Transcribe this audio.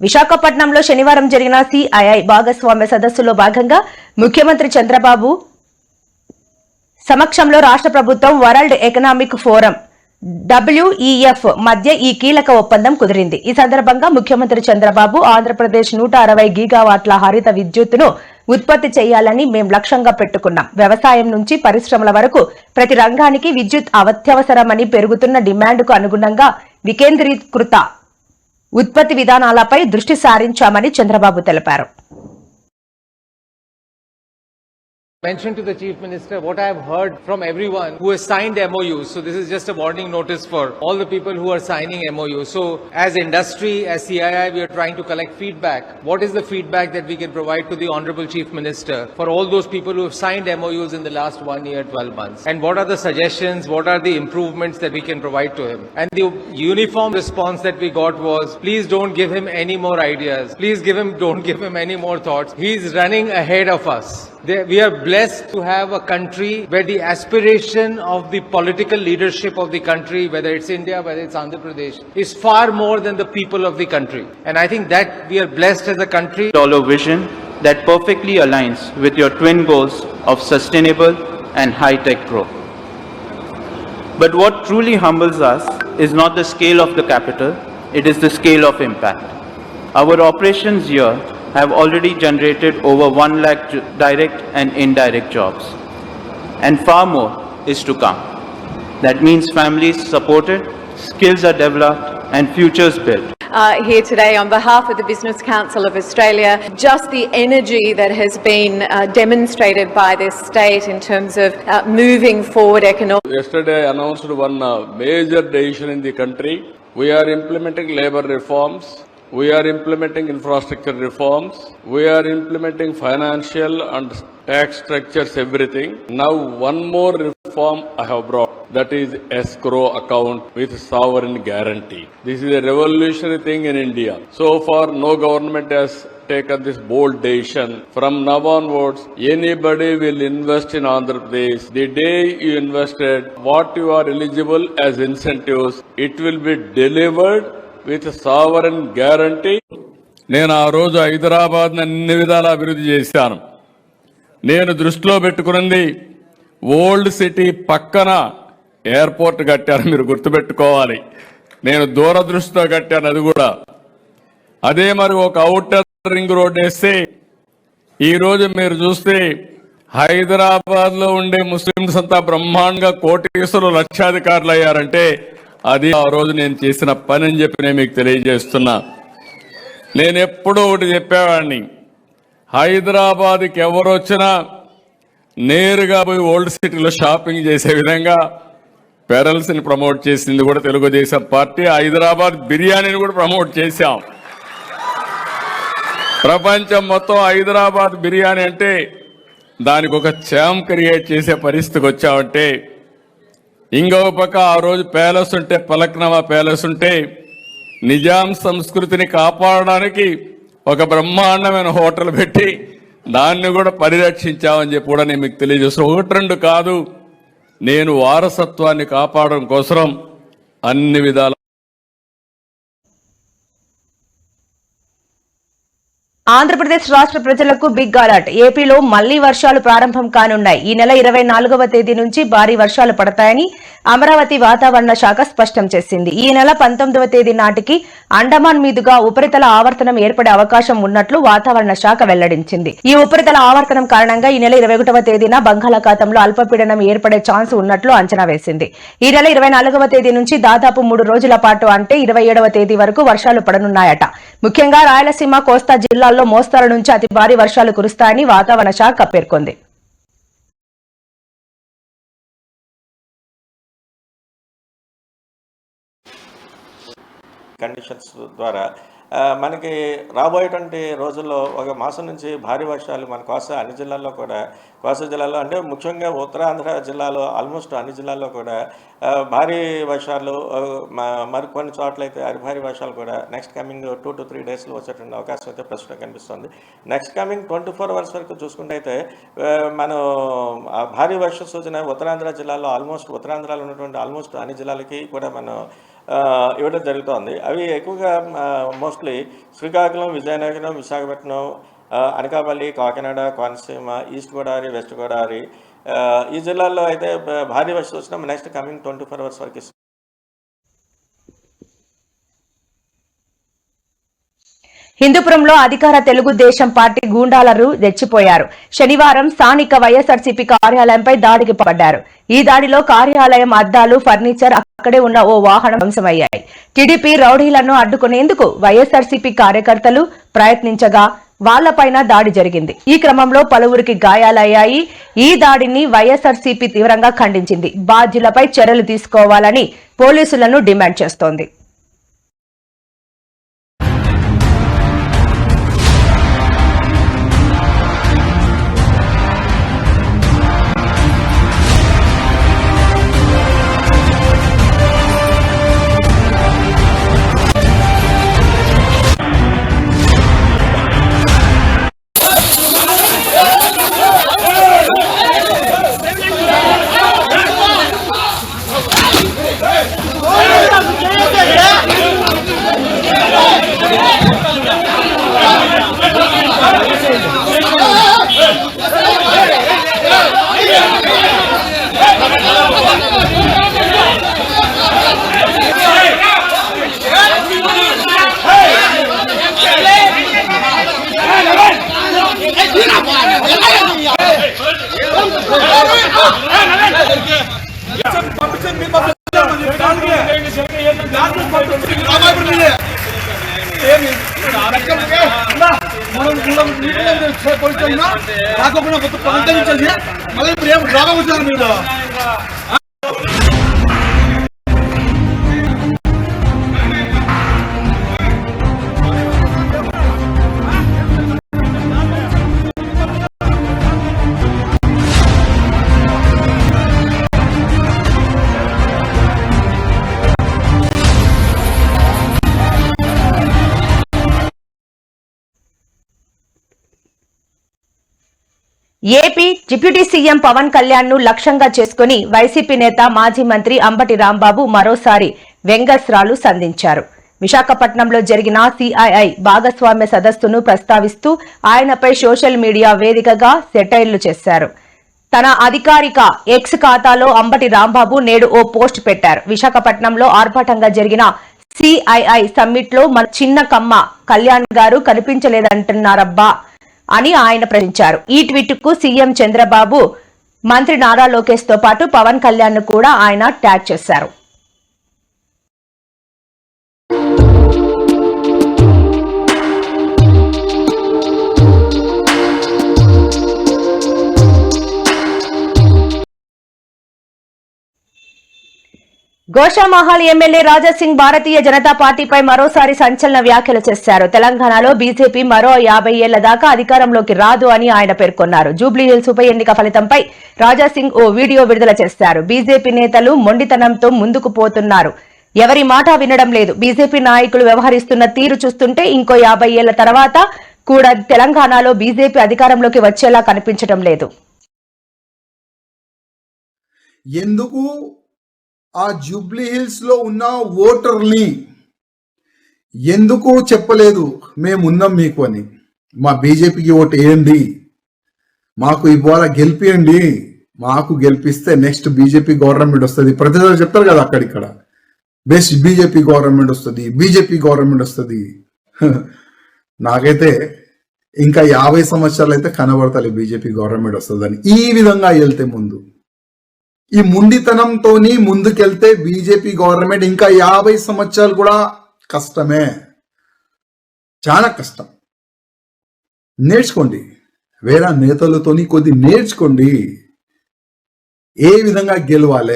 విశాఖపట్నంలో శనివారం జరిగిన సిఐఐ భాగస్వామ్య సదస్సులో భాగంగా ముఖ్యమంత్రి చంద్రబాబు సమక్షంలో రాష్ట్ర ప్రభుత్వం వరల్డ్ ఎకనామిక్ ఫోరం డబ్ల్యూఈఎఫ్ మధ్య ఈ కీలక ఒప్పందం కుదిరింది. ఈ సందర్భంగా ముఖ్యమంత్రి చంద్రబాబు ఆంధ్రప్రదేశ్ నూట అరవై గీగావాట్ల హరిత విద్యుత్తును ఉత్పత్తి చేయాలని మేం లక్ష్యంగా పెట్టుకున్నాం. వ్యవసాయం నుంచి పరిశ్రమల వరకు ప్రతి రంగానికి విద్యుత్ అత్యవసరమని పెరుగుతున్న డిమాండ్కు అనుగుణంగా వికేంద్రీకృత ఉత్పత్తి విధానాలపై దృష్టి సారించామని చంద్రబాబు తెలిపారు. Mentioned to the Chief Minister what I have heard from everyone who has signed MOUs. So this is just a warning notice for all the people who are signing MOUs. So as industry, as CII, we are trying to collect feedback. What is the feedback that we can provide to the Honorable Chief Minister for all those people who have signed MOUs in the last one year, 12 months? And what are the suggestions? What are the improvements that we can provide to him? And the uniform response that we got was, please don't give him any more ideas. Please give him, don't give him any more thoughts. He's running ahead of us. We are blessed to have a country where the aspiration of the political leadership of the country, whether it's India, whether it's Andhra Pradesh, is far more than the people of the country. And I think that we are blessed as a country. dollar vision that perfectly aligns with your twin goals of sustainable and high-tech growth. But what truly humbles us is not the scale of the capital, it is the scale of impact. Our operations here have already generated over 1 lakh direct and indirect jobs. And far more is to come. That means families supported, skills are developed, and futures built. uh, here today on behalf of the Business Council of Australia. Just the energy that has been uh, demonstrated by this state in terms of uh, moving forward economically. Yesterday I announced one uh, major decision in the country. We are implementing labor reforms. We are implementing infrastructure reforms. We are implementing financial and tax structures, everything. Now one more reform I have brought. That is escrow account with sovereign guarantee. This is a revolutionary thing in India. So far no government has taken this bold decision. From now onwards, anybody will invest in Andhra Pradesh. The day you invested, what you are eligible as incentives, it will be delivered with sovereign guarantee. నేను ఆ రోజు హైదరాబాద్ అన్ని విధాల అభివృద్ధి చేశాను. నేను దృష్టిలో పెట్టుకున్నది ఓల్డ్ సిటీ పక్కన ఎయిర్పోర్ట్ కట్టాను మీరు గుర్తుపెట్టుకోవాలి. నేను దూరదృష్టితో కట్టాను అది కూడా. అదే మరి ఒక అవుటర్ రింగ్ రోడ్ వేస్తే ఈరోజు మీరు చూస్తే హైదరాబాద్లో ఉండే ముస్లింస్ అంతా బ్రహ్మాండంగా కోటీశ్వరులు లక్షాధికారులు అయ్యారంటే అది ఆ రోజు నేను చేసిన పని అని చెప్పి నేను మీకు తెలియజేస్తున్నా. నేను ఎప్పుడూ ఒకటి చెప్పేవాడిని. హైదరాబాద్కి ఎవరు వచ్చినా నేరుగా పోయి ఓల్డ్ సిటీలో షాపింగ్ చేసే విధంగా పెరల్స్ని ప్రమోట్ చేసింది కూడా తెలుగుదేశం పార్టీ. హైదరాబాద్ బిర్యానీని కూడా ప్రమోట్ చేశాం. ప్రపంచం మొత్తం హైదరాబాద్ బిర్యానీ అంటే దానికి ఒక ఛామ్ క్రియేట్ చేసే పరిస్థితికి వచ్చామంటే ఇంకో పక్క ఆ రోజు ప్యాలెస్ ఉంటే పలక్నవా ప్యాలెస్ ఉంటే నిజాం సంస్కృతిని కాపాడడానికి ఒక బ్రహ్మాండమైన హోటల్ పెట్టి దాన్ని కూడా పరిరక్షించామని చెప్పి కూడా నేను మీకు తెలియజేస్తాను ఒకటి రెండు కాదు నేను వారసత్వాన్ని కాపాడడం కోసం అన్ని విధాల ఆంధ్రప్రదేశ్ రాష్ట్ర ప్రజలకు బిగ్ అలర్ట్ ఏపీలో మళ్ళీ వర్షాలు ప్రారంభం కానున్నాయి. ఈ నెల ఇరవై నాలుగవ తేదీ నుంచి భారీ వర్షాలు పడతాయని అమరావతి వాతావరణ శాఖ స్పష్టం చేసింది. ఈ నెల పంతొమ్మిదవ తేదీ నాటికి అండమాన్ మీదుగా ఉపరితల ఆవర్తనం ఏర్పడే అవకాశం ఉన్నట్లు వాతావరణ శాఖ వెల్లడించింది. ఈ ఉపరితల ఆవర్తనం కారణంగా ఈ నెల ఇరవై ఒకటవ తేదీన బంగాళాఖాతంలో అల్పపీడనం ఏర్పడే ఛాన్స్ ఉన్నట్లు అంచనా వేసింది. ఈ నెల ఇరవై నాలుగవ తేదీ నుంచి దాదాపు మూడు రోజుల పాటు అంటే ఇరవై ఏడవ తేదీ వరకు వర్షాలు పడనున్నాయట. ముఖ్యంగా రాయలసీమ కోస్తా జిల్లాలో జిల్లాల్లో మోస్తరు నుంచి అతి భారీ వర్షాలు కురుస్తాయని వాతావరణ శాఖ పేర్కొంది. కండిషన్స్ ద్వారా మనకి రాబోయేటువంటి రోజుల్లో ఒక మాసం నుంచి భారీ వర్షాలు మన కోస్తా అన్ని జిల్లాల్లో కూడా కోస జిల్లాలో అంటే ముఖ్యంగా ఉత్తరాంధ్ర జిల్లాలో ఆల్మోస్ట్ అన్ని జిల్లాల్లో కూడా భారీ వర్షాలు మరికొన్ని చోట్ల అయితే అతి భారీ వర్షాలు కూడా next coming two to three డేస్లో వచ్చేటువంటి అవకాశం అయితే ప్రస్తుతం కనిపిస్తుంది. Next coming twenty four hours వరకు చూసుకుంటే అయితే మనం భారీ వర్ష సూచన ఉత్తరాంధ్ర జిల్లాలో ఆల్మోస్ట్ ఉత్తరాంధ్రలో ఉన్నటువంటి ఆల్మోస్ట్ అన్ని జిల్లాలకి కూడా మనం ఇవ్వడం జరుగుతోంది. అవి ఎక్కువగా mostly Srikakulam Vizianagaram Visakhapatnam Anakapalli Kakinada Konaseema east Godavari west Godavari ఈ జిల్లాల్లో అయితే భారీ వర్షం వచ్చినా next coming twenty four hours వరకు హిందూపురంలో అధికార తెలుగుదేశం పార్టీ గూండాలరు రెచ్చిపోయారు. శనివారం స్థానిక వైఎస్ఆర్సీపీ కార్యాలయంపై దాడికి పడ్డారు ఈ దాడిలో కార్యాలయం అద్దాలు ఫర్నిచర్ అక్కడే ఉన్న ఓ వాహనం ధ్వంసమయ్యాయి. టీడీపీ రౌడీలను అడ్డుకునేందుకు వైఎస్ఆర్సీపీ కార్యకర్తలు ప్రయత్నించగా వాళ్ళపైన దాడి జరిగింది. ఈ క్రమంలో పలువురికి గాయాలయ్యాయి. ఈ దాడిని వైఎస్ఆర్సీపీ తీవ్రంగా ఖండించింది. బాధ్యులపై చర్యలు తీసుకోవాలని పోలీసులను డిమాండ్ చేస్తోంది. రాకపోయినా కొత్త పంపించాలి మళ్ళీ ఇప్పుడు ఏం డ్రామా వచ్చారు మీరు? ఏపీ డిప్యూటీ సీఎం పవన్ కళ్యాణ్ను లక్ష్యంగా చేసుకుని వైసీపీ నేత మాజీ మంత్రి అంబటి రాంబాబు మరోసారి వ్యంగస్రాలు సంధించారు. విశాఖపట్నంలో జరిగిన సిఐఐ భాగస్వామ్య సదస్సును ప్రస్తావిస్తూ ఆయనపై సోషల్ మీడియా వేదికగా సెటైర్లు చేశారు. తన అధికారిక ఎక్స్ ఖాతాలో అంబటి రాంబాబు నేడు ఓ పోస్ట్ పెట్టారు. విశాఖపట్నంలో ఆర్భాటంగా జరిగిన సిఐఐ సమ్మిట్లో మన చిన్న కమ్మ కళ్యాణ్ గారు కనిపించలేదంటున్నారబ్బా. అని ఆయన ప్రశ్నించారు. ఈ ట్వీట్కు సీఎం చంద్రబాబు మంత్రి నారా లోకేష్తో పాటు పవన్ కళ్యాణ్ను కూడా ఆయన ట్యాగ్ చేశారు. గోషామహల్ ఎమ్మెల్యే రాజాసింగ్ భారతీయ జనతా పార్టీపై మరోసారి సంచలన వ్యాఖ్యలు చేశారు. తెలంగాణలో బీజేపీ మరో యాభై ఏళ్ళ దాకా అధికారంలోకి రాదు అని ఆయన పేర్కొన్నారు. జూబ్లీహిల్స్ ఉప ఎన్నిక ఫలితంపై రాజాసింగ్ ఓ వీడియో విడుదల చేశారు. బీజేపీ నేతలు మొండితనంతో ముందుకు పోతున్నారు. ఎవరి మాట వినడం లేదు. బీజేపీ నాయకులు వ్యవహరిస్తున్న తీరు చూస్తుంటే ఇంకో యాభై ఏళ్ళ తర్వాత కూడా తెలంగాణలో బీజేపీ అధికారంలోకి వచ్చేలా కనిపించడం లేదు. ఎందుకు ఆ జూబ్లీ హిల్స్లో ఉన్న ఓటర్ని ఎందుకు చెప్పలేదు? మేమున్నాం మీకు అని. మా బీజేపీకి ఓటు వేయండి. మాకు ఇవాళ గెలిపియండి. మాకు గెలిపిస్తే నెక్స్ట్ బీజేపీ గవర్నమెంట్ వస్తుంది. ప్రతిసారి చెప్తారు కదా అక్కడిక్కడ. బెస్ట్ బీజేపీ గవర్నమెంట్ వస్తుంది. బీజేపీ గవర్నమెంట్ వస్తుంది. నాకైతే ఇంకా యాభై సంవత్సరాలు అయితే కనబడతాయి బీజేపీ గవర్నమెంట్ వస్తుందని. ఈ విధంగా వెళ్తే ముందు. ఈ ముండితనంతోని ముందుకెళ్తే బీజేపీ గవర్నమెంట్ ఇంకా యాభై సంవత్సరాలు కూడా కష్టమే. చాలా కష్టం. నేర్చుకోండి. వేరే నేతలతోని కొద్ది నేర్చుకోండి. ఏ విధంగా గెలవాలి?